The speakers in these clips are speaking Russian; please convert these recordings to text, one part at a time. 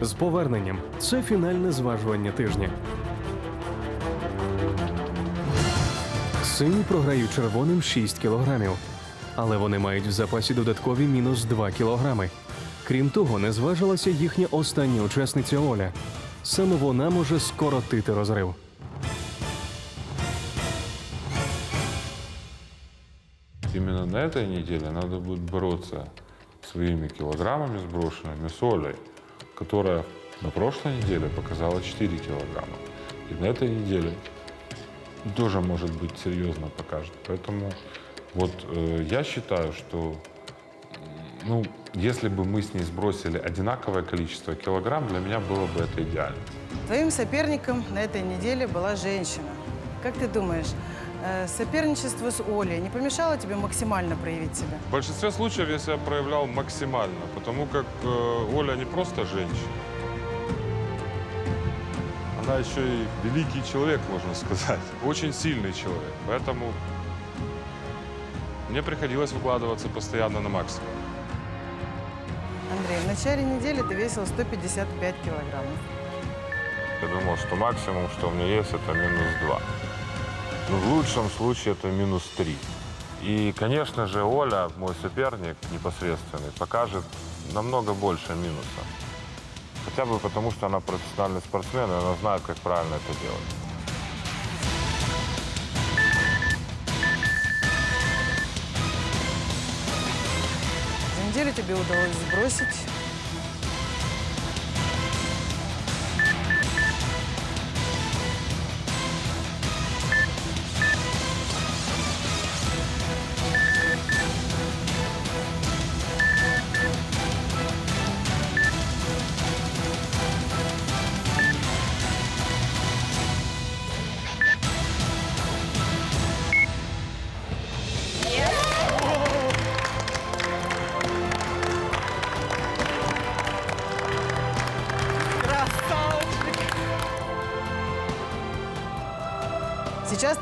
З поверненням це фінальне зважування тижня. Сині програють червоним 6 кілограмів, але вони мають в запасі додаткові мінус 2 кілограми. Крім того, не зважилася їхня остання учасниця Оля. Саме вона може скоротити розрив. Именно на этой неделе надо будет бороться своими килограммами сброшенными с Олей, которая на прошлой неделе показала 4 килограмма. И на этой неделе тоже, может быть, серьезно покажет. Поэтому вот э, я считаю, что ну, если бы мы с ней сбросили одинаковое количество килограмм, для меня было бы это идеально. Твоим соперником на этой неделе была женщина. Как ты думаешь, соперничество с Олей не помешало тебе максимально проявить себя? В большинстве случаев я себя проявлял максимально, потому как э, Оля не просто женщина. Она еще и великий человек, можно сказать. Очень сильный человек. Поэтому мне приходилось выкладываться постоянно на максимум. Андрей, в начале недели ты весил 155 килограммов. Я думал, что максимум, что у меня есть, это минус 2. Ну, в лучшем случае это минус 3. И, конечно же, Оля, мой соперник непосредственный, покажет намного больше минуса. Хотя бы потому, что она профессиональный спортсмен, и она знает, как правильно это делать. За неделю тебе удалось сбросить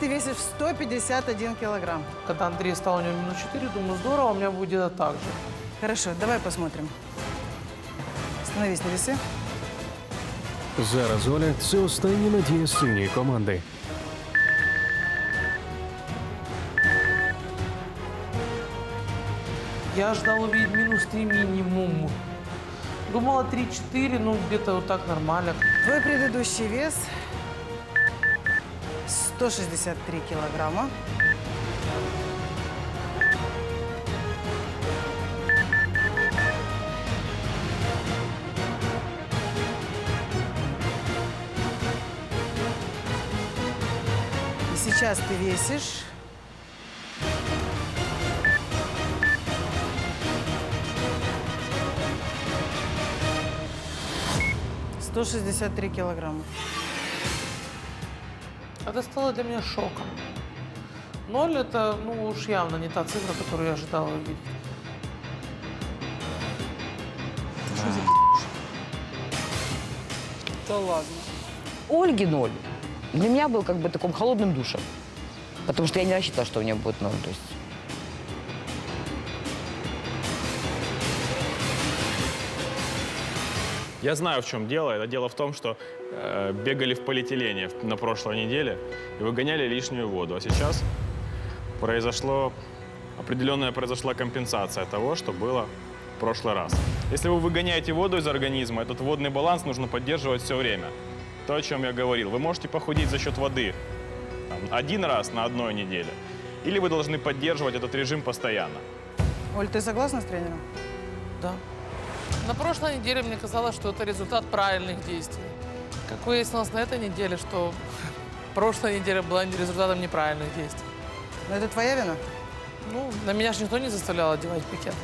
ты весишь 151 килограмм. Когда Андрей стал у него минус 4, думаю, здорово, у меня будет где-то так же. Хорошо, давай посмотрим. Становись на весы. Зараз Оля це остання надія синьої команди. Я ждал увидеть минус 3 минимум. Думала 3-4, ну где-то вот так нормально. Твой предыдущий вес 163 килограмма. И сейчас ты весишь 163 килограмма. Это стало для меня шоком. Ноль это, ну уж явно не та цифра, которую я ожидала увидеть. Ольги ноль. Для меня был как бы таким холодным душем. Потому что я не рассчитывала, что у нее будет ноль. То есть Я знаю, в чем дело. Это дело в том, что э, бегали в полиэтилене на прошлой неделе и выгоняли лишнюю воду. А сейчас произошло определенная произошла компенсация того, что было в прошлый раз. Если вы выгоняете воду из организма, этот водный баланс нужно поддерживать все время. То, о чем я говорил. Вы можете похудеть за счет воды там, один раз на одной неделе, или вы должны поддерживать этот режим постоянно. Оль, ты согласна с тренером? Да. На прошлой неделе мне казалось, что это результат правильных действий. Как выяснилось на этой неделе, что прошлая неделя была результатом неправильных действий. Но это твоя вина? Ну, на меня же никто не заставлял одевать пикет.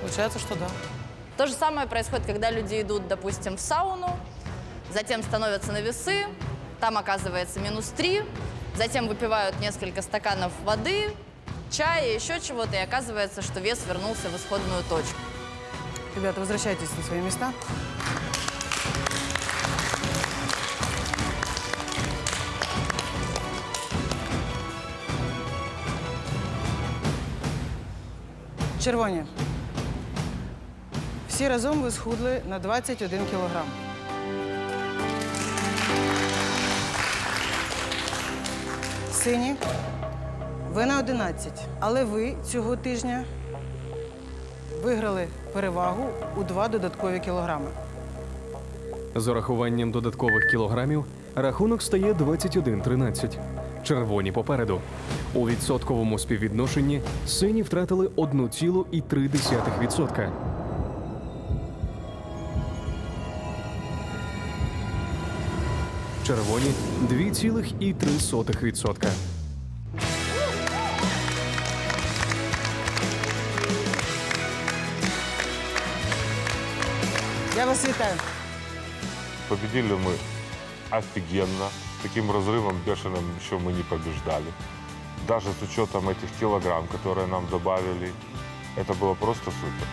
Получается, что да. То же самое происходит, когда люди идут, допустим, в сауну, затем становятся на весы, там оказывается минус 3, затем выпивают несколько стаканов воды, чая, еще чего-то, и оказывается, что вес вернулся в исходную точку. Ребята, возвращайтесь на свои места. Червоні. Всі разом ви схудли на 21 кілограм. Сині, ви на 11. Але ви цього тижня виграли перевагу у 2 додаткові кілограми. З урахуванням додаткових кілограмів рахунок стає 21-13. Червоні попереду. У відсотковому співвідношенні сині втратили 1,3%. Червоні 2,3%. Я вас вітаю. Победили мы офигенно. Таким разрывом бешеным еще мы не побеждали. Даже с учетом этих килограмм, которые нам добавили, это было просто супер.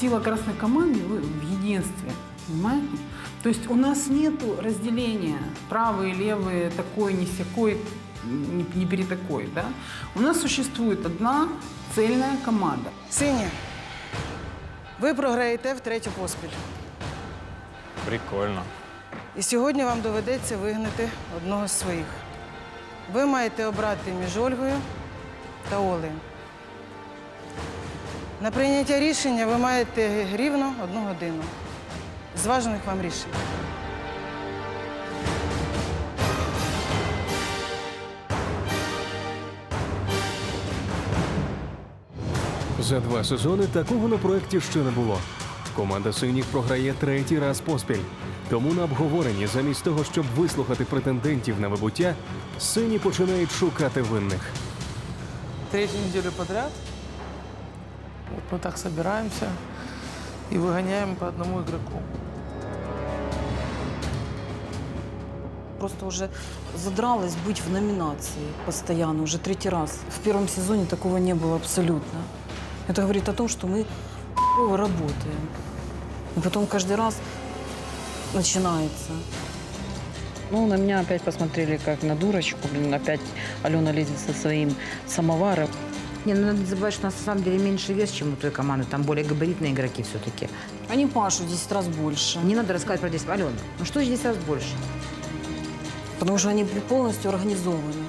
Сила красной команды вы в единстве, понимаете? То есть у нас нет разделения правые, левые, такой, не сякой, не, не перетакой, да? У нас существует одна цельная команда. Сині, ви програєте втретє поспіль. Прикольно. І сьогодні вам доведеться вигнати одного з своїх. Ви маєте обрати між Ольгою та Олею. На прийняття рішення ви маєте рівно одну годину. Зважених вам рішень. За два сезони такого на проєкті ще не було. Команда синіх програє третій раз поспіль. Тому на обговоренні, замість того, щоб вислухати претендентів на вибуття, сині починають шукати винних. Третью неделю подряд вот мы так собираемся и выгоняем по одному игроку. Просто уже задралась быть в номинации постоянно, уже третий раз. В первом сезоне такого не было абсолютно. Это говорит о том, что мы работаем. И потом каждый раз начинается. Ну, на меня опять посмотрели как на дурочку. Блин, опять Алена лезет со своим самоваром. Не, ну надо не забывать, что у нас на самом деле меньше вес, чем у той команды. Там более габаритные игроки все-таки. Они пашут в 10 раз больше. Не надо рассказывать про 10. Алена, ну что же 10 раз больше? Потому что они полностью организованы.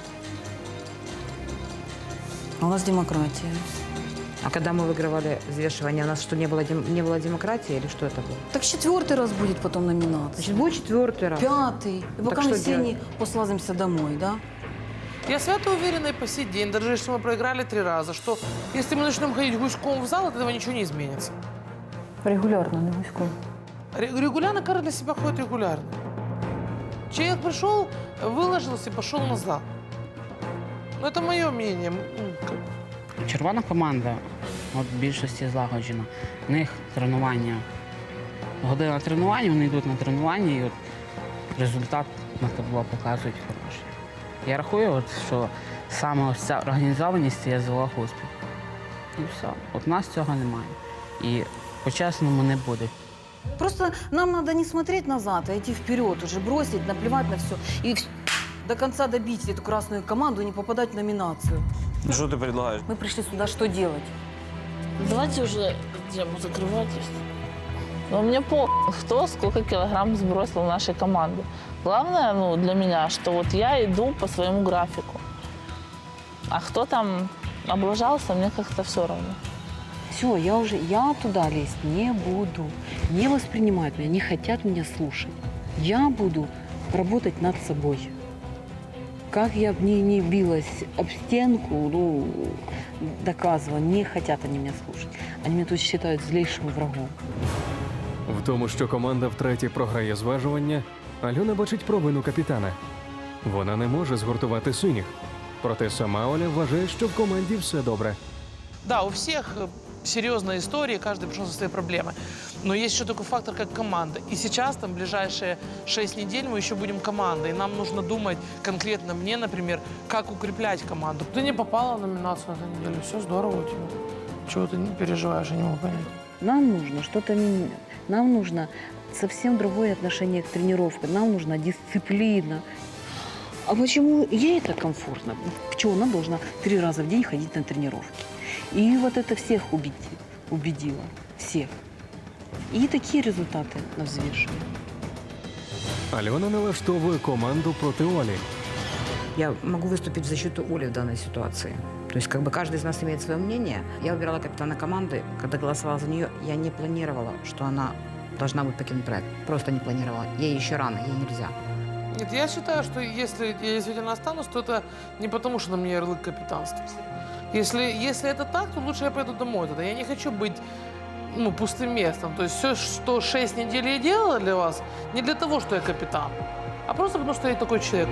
А у нас демократия. А когда мы выигрывали взвешивание, у нас что, не было, дем- не было демократии или что это было? Так четвертый раз будет потом номинация. Значит, будет четвертый раз. Пятый. И пока что мы все делать? не послазимся домой, да? Я свято уверена и по сей день, даже если мы проиграли три раза, что если мы начнем ходить гуськом в зал, от этого ничего не изменится. Регулярно, не гуськом. Ре- Регулярно каждый для себя ходит регулярно. Человек пришел, выложился и пошел на зал. Ну, это мое мнение. М, Червона команда от більшості злагоджена. В них тренування. Година тренування, вони йдуть на тренування і от результат на табло показують хороший. Я рахую, от, що саме ось ця організованість є залог успіху. І все. От нас цього немає. І по-чесному не буде. Просто нам надо не смотреть назад, а идти вперед, уже бросить, наплевать на все. И до конца добить эту красную команду и не попадать в номинацию. Ну что ты предлагаешь? Мы пришли сюда что делать? Давайте уже тему закрывать. Но мне по кто сколько килограмм сбросил в нашей команде. Главное, ну, для меня, что вот я иду по своему графику. А кто там облажался, мне как-то все равно. Все, я уже, я туда лезть не буду. Не воспринимают меня, не хотят меня слушать. Я буду работать над собой. Как я б не, не билась об стенку, ну, доказывала, не хотят они меня слушать. Они меня тут считают злейшим врагом. В тому, що команда втретє програє зважування, Альона бачить провину капітана. Вона не може згуртувати синіх. Проте сама Оля вважає, що в команді все добре. Да, у всех э, серьезная история, каждый пришел со своей проблемой. Но есть еще такой фактор, как команда. И сейчас, там, ближайшие 6 недель мы еще будем командой. И нам нужно думать конкретно мне, например, как укреплять команду. Ты не попала в номинацию на этой неделе. Все здорово у тебя. Чего ты не переживаешь, я не могу понять. Нам нужно что-то менять. Нам нужно совсем другое отношение к тренировкам. Нам нужна дисциплина. А почему ей это комфортно? Почему она должна три раза в день ходить на тренировки? И вот это всех убить. убедила всех. И такие результаты на взвешивании. Альона налаштовує команду проти Олі. Я могу выступить в защиту Оли в данной ситуации. То есть как бы каждый из нас имеет свое мнение. Я выбирала капитана команды. Когда голосовала за нее, я не планировала, что она должна будет покинуть проект. Просто не планировала. Ей еще рано, ей нельзя. Нет, я считаю, что если я действительно останусь, то это не потому, что на мне ярлык капитанства. Если, если это так, то лучше я пойду домой тогда. Я не хочу быть ну, пустым местом. То есть все, что 6 недель я делала для вас, не для того, что я капитан, а просто потому, что я такой человек.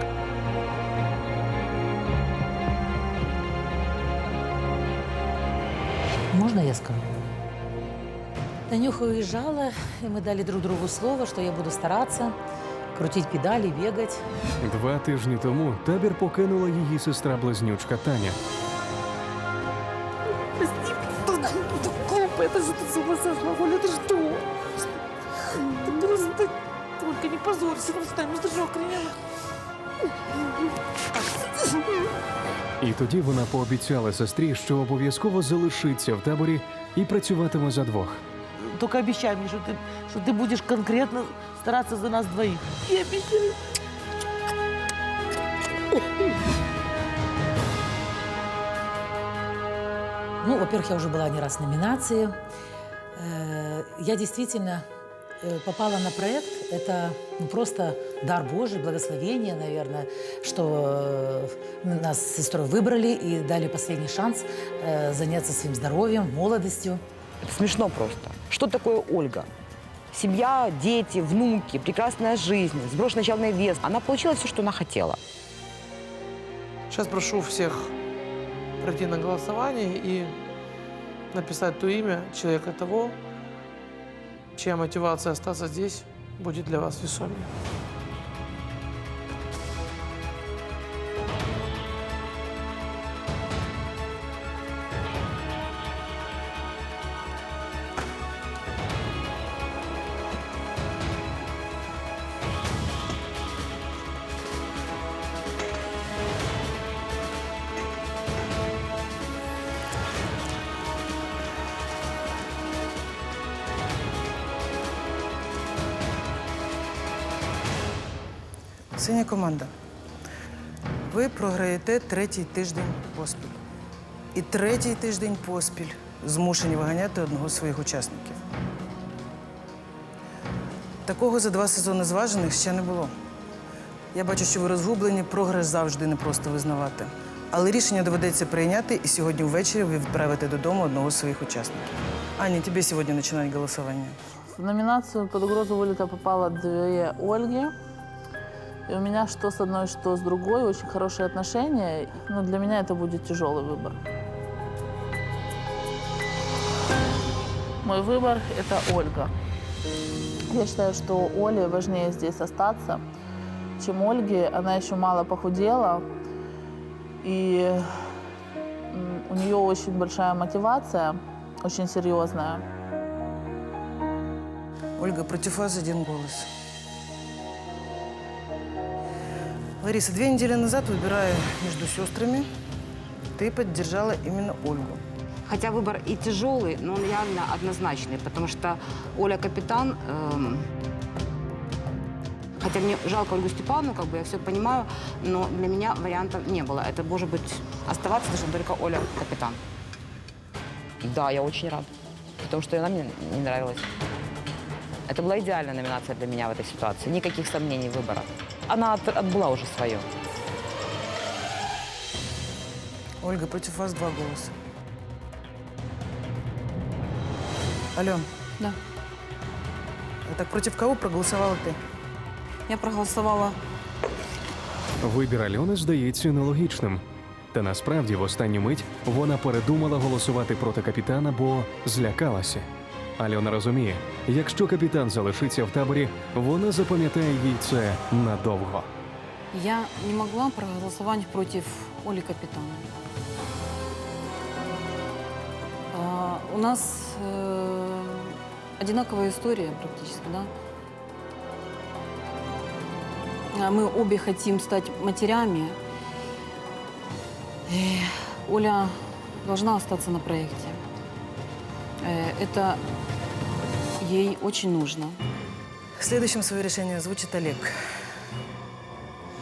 Можно я скажу? Танюха уезжала, и мы дали друг другу слово, что я буду стараться, крутить педали, бегать. Два тижні тому табір покинула її сестра-близнючка Таня. это же ты с ума сошла, Оля, ты что? Ты просто только не позорься, ну встань, ну ты что, охренела? І тоді вона пообіцяла сестрі, що обов'язково залишиться в таборі і працюватиме за двох. Только обещай мне, что ты, что ты будешь конкретно стараться за нас двоих. Я обещаю. Ну, во-первых, я уже была не раз в номинации. Э, Я действительно э, попала на проект. Это ну, просто дар Божий, благословение, наверное, что э, нас с сестрой выбрали и дали последний шанс заняться своим здоровьем, молодостью. Это смешно просто. Что такое Ольга? Семья, дети, внуки, прекрасная жизнь, сброшенный начальный вес. Она получила все, что она хотела. Сейчас прошу всех пройти на голосование и написать то имя человека того, чья мотивация остаться здесь будет для вас весомее. Синя команда. Ви програєте третій тиждень поспіль. І третій тиждень поспіль змушені виганяти одного з своїх учасників. Такого за два сезони зважених ще не було. Я бачу, що ви розгублені, програш завжди непросто визнавати. Але рішення доведеться прийняти, і сьогодні ввечері ви відправите додому одного з своїх учасників. Аня, тобі сьогодні починають голосування. В номинацию под угрозу вылета попало две Ольги. И у меня что с одной, что с другой очень хорошие отношения. Но для меня это будет тяжелый выбор. Мой выбор – это Ольга. Я считаю, что Оле важнее здесь остаться, чем Ольге. Она еще мало похудела, и у нее очень большая мотивация, очень серьезная. Ольга, против вас один голос. Лариса, две недели назад, выбирая между сестрами, ты поддержала именно Ольгу. Хотя выбор и тяжелый, но он реально однозначный, потому что Оля капитан. эм, хотя мне жалко Ольгу Степановну, как бы я все понимаю, но для меня вариантов не было. Это может быть оставаться должна только Оля капитан. Да, я очень рада, потому что она мне не нравилась. Это была идеальная номинация для меня в этой ситуации. Никаких сомнений выбора. Она от- отбыла уже свое. Ольга, против вас два голоса. Ален. Да. Так против кого проголосовала ты? Я проголосовала Вибір Альони здається нелогічним. Та насправді в останню мить вона передумала голосувати проти капітана, бо злякалася. Альона розуміє, якщо капітан залишиться в таборі, вона запам'ятає їй це надовго. Я не могла проголосовать против Оли Капитана. А, у нас э, одинаковая история практически, да? А Мы обе хотим стать матерями. И Оля должна остаться на проекте. Э, Это ей очень нужно. Следующим своє рішення озвучить Олег.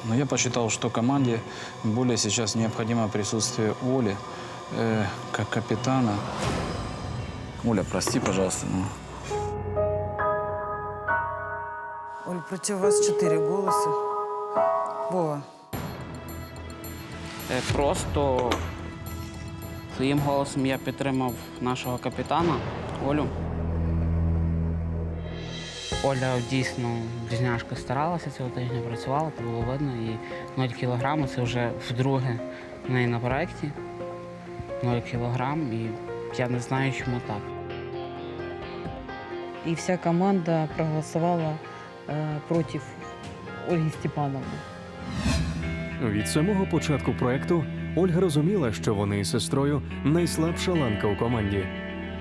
Но я посчитал, что команде более сейчас необходимо присутствие Оли э, как капитана. Оля, прости, пожалуйста, но Оль, проти вас чотири голоси. Вова. Е, Просто своїм голосом я підтримав нашого капітана Олю. Оля дійсно близняшка старалася цього тижня, працювала, це було видно. І 0 кілограму це вже вдруге в неї на проєкті. 0 кілограм, і я не знаю, чому так. И вся команда проголосовала э, против Ольги Степановны. Від самого початку проекту Ольга розуміла, що вони із сестрою найслабша ланка у команді.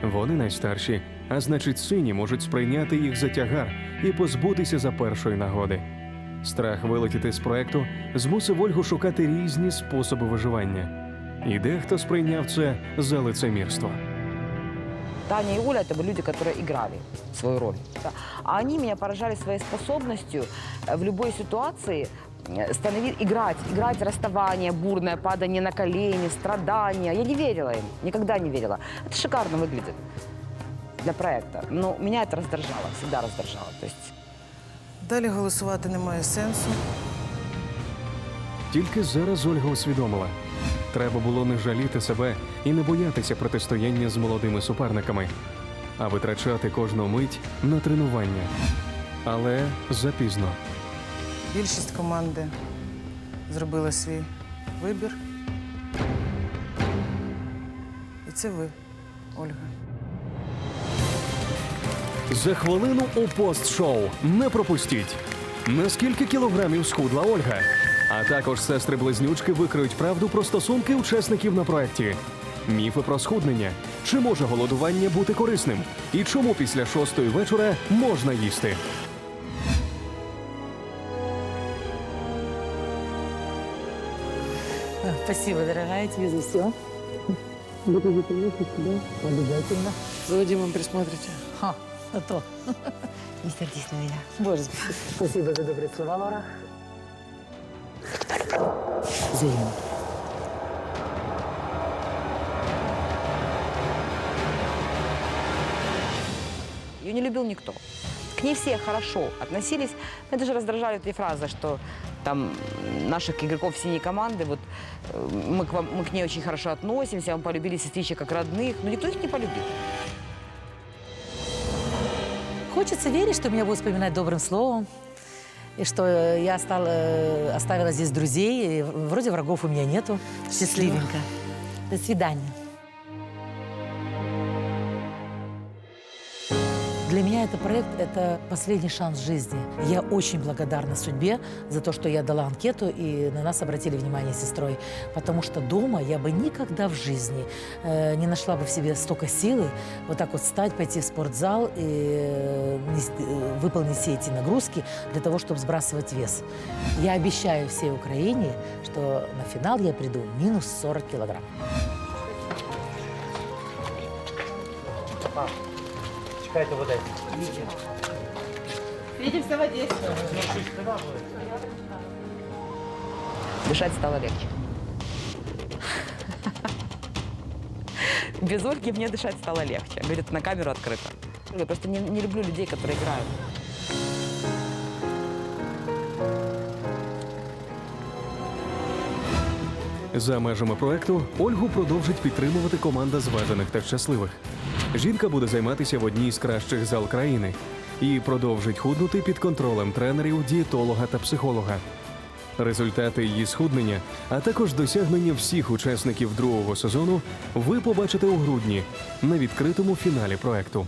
Вони найстарші, а значить, сині можуть сприйняти їх за тягар і позбутися за першої нагоди. Страх вилетіти з проекту змусив Ольгу шукати різні способи виживання. І дехто сприйняв це за лицемірство. Таня и Оля это были люди, которые играли свою роль. да. А они меня поражали своей способностью э, в любой ситуации э, становить, играть, играть расставание, бурное падание на колени, страдания. Я не верила им, никогда не верила. Это шикарно выглядит для проекта. Но меня это раздражало, всегда раздражало. То есть Далі голосувати немає сенсу. Тільки зараз Ольга усвідомила. Треба було не жаліти себе і не боятися протистояння з молодими суперниками, а витрачати кожну мить на тренування. Але запізно. Більшість команди зробила свій вибір. І це ви, Ольга. За хвилину у пост-шоу не пропустіть. Наскільки кілограмів схудла Ольга? А також сестри-близнючки викриють правду про стосунки учасників на проєкті. Міфи про схуднення. Чи може голодування бути корисним? І чому після шостої вечора можна їсти? Спасибо, дорогая, тебе за все. Обязательно. За Вадимом присмотрите. Ха, то. не сердись на меня. Боже, спасибо за добрые слова, Лора. Взаимно. Ее не любил никто. К ней все хорошо относились. Меня даже раздражали эти фразы, что там наших игроков синей команды, вот э, мы к, вам, мы к ней очень хорошо относимся, мы полюбили сестричек как родных, но никто их не полюбил. Хочется верить, что меня будут вспоминать добрым словом. И что я стала, оставила здесь друзей. И вроде врагов у меня нету. Счастливенько. До свидания. Меня это проект – это последний шанс жизни. Я очень благодарна судьбе за то, что я дала анкету, и на нас обратили внимание сестрой. Потому что дома я бы никогда в жизни э, не нашла бы в себе столько силы вот так вот встать, пойти в спортзал и э, э, выполнить все эти нагрузки для того, чтобы сбрасывать вес. Я обещаю всей Украине, что на финал я приду минус 40 килограмм. Дышать стало легче. Без Ольги мне дышать стало легче. Говорит, на камеру открыто. Я просто не, не люблю людей, которые играют. За межами проекту Ольгу продовжить підтримувати команда зважених та щасливих. Жінка буде займатися в одній з кращих зал країни і продовжить худнути під контролем тренерів, дієтолога та психолога. Результати її схуднення, а також досягнення всіх учасників другого сезону ви побачите у грудні на відкритому фіналі проекту.